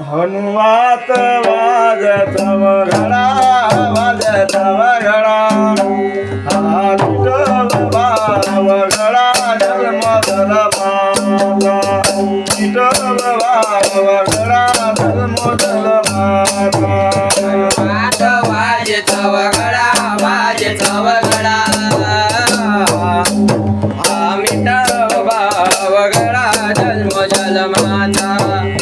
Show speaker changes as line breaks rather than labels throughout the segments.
हनुमात वाजत वगळा वाजत वगळा हा विठोबा वगळा जन्मोदर माता विठोबा वगळा जन्मोदर माता
मात वाजत हा जन्म जलमाता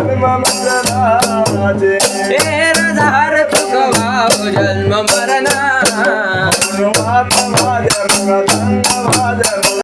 जन्म मरणा.